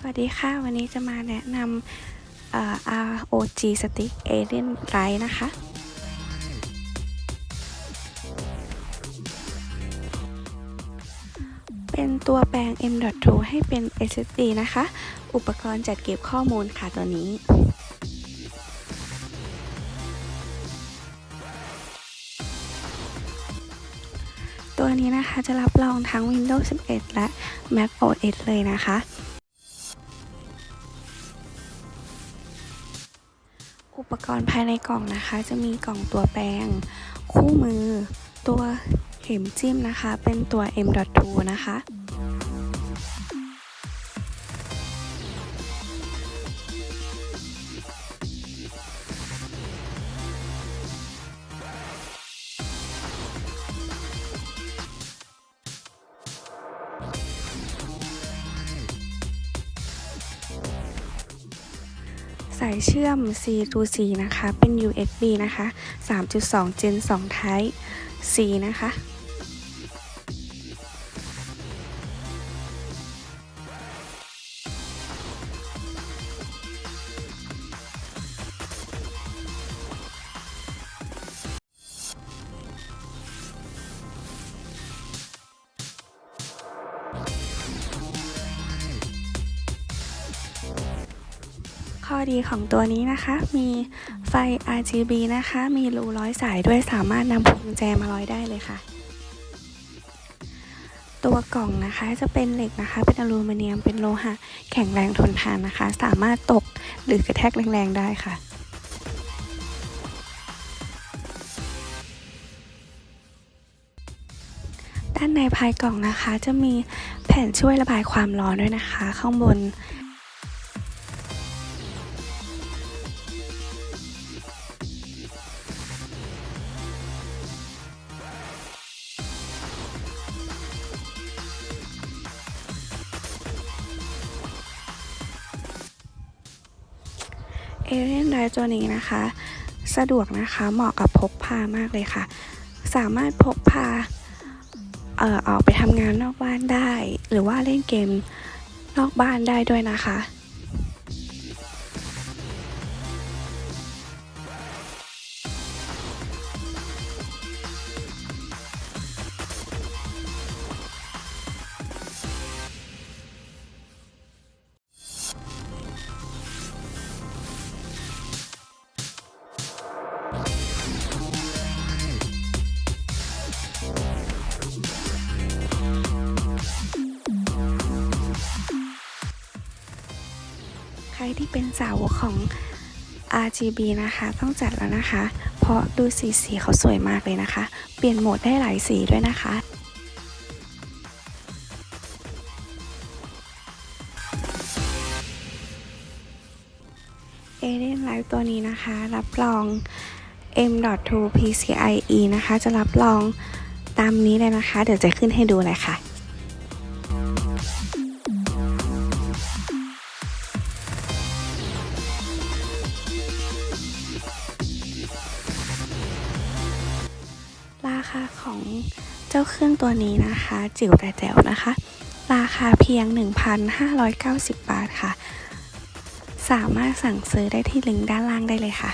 สวัสดีค่ะ วันนี้จะมาแนะนำ ROG Stick Alien Light นะคะ เป็นตัวแปลง M.2 ให้เป็น SSD นะคะ อุปกรณ์จัดเก็บข้อมูลค่ะตัวนี้ตัวนี้นะคะจะรับรองทั้ง Windows 11 และ Mac OS เลยนะคะ อุปกรณ์ภายในกล่องนะคะ จะมีกล่องตัวแปรงคู่มือ ตัวเข็มจิ้มนะคะ เป็นตัว M.2 นะคะ สายเชื่อม C to C นะคะ เป็น USB นะคะ 3.2 Gen 2 Type C นะคะ ข้อดีของตัวนี้นะคะมีไฟ RGB นะคะ มีรูร้อยสายด้วยสามารถนำพวงแจมาร้อยได้เลยค่ะ ตัวกล่องนะคะจะเป็นเหล็กนะคะ เป็นอลูมิเนียมเป็นโลหะ แข็งแรงทนทานนะคะ สามารถตกหรือกระแทกแรงๆได้ค่ะด้านในภายกล่องนะคะจะมีแผ่นช่วยระบายความร้อนด้วยนะคะ ข้างบน เอเ e นไดตัวนี้นะคะ สะดวกนะคะเหมาะกับพกพามากเลยค่ะ สามารถพกพาเอ่อออกไปทำงานนอกบ้านได้ หรือว่าเล่นเกมนอกบ้านได้ด้วยนะคะ ครที่เป็นสาวของ RGB นะคะ ต้องจัดแล้วนะคะ เพราะดูสีสีเขาสวยมากเลยนะคะ เปลี่ยนโหมดได้หลายสีด้วยนะคะเอเ e นไลฟ์ตัวนี้นะคะ รับรอง M.2 PCIe นะคะ จะรับรองตามนี้เลยนะคะ เดี๋ยวจะขึ้นให้ดูเลยค่ะาของเจ้าเครื่องตัวนี้นะคะ จิ๋วแต่แจ๋วนะคะ ราคาเพียง 1,590 บาทค่ะ สามารถสั่งซื้อได้ที่ลิงก์ด้านล่างได้เลยค่ะ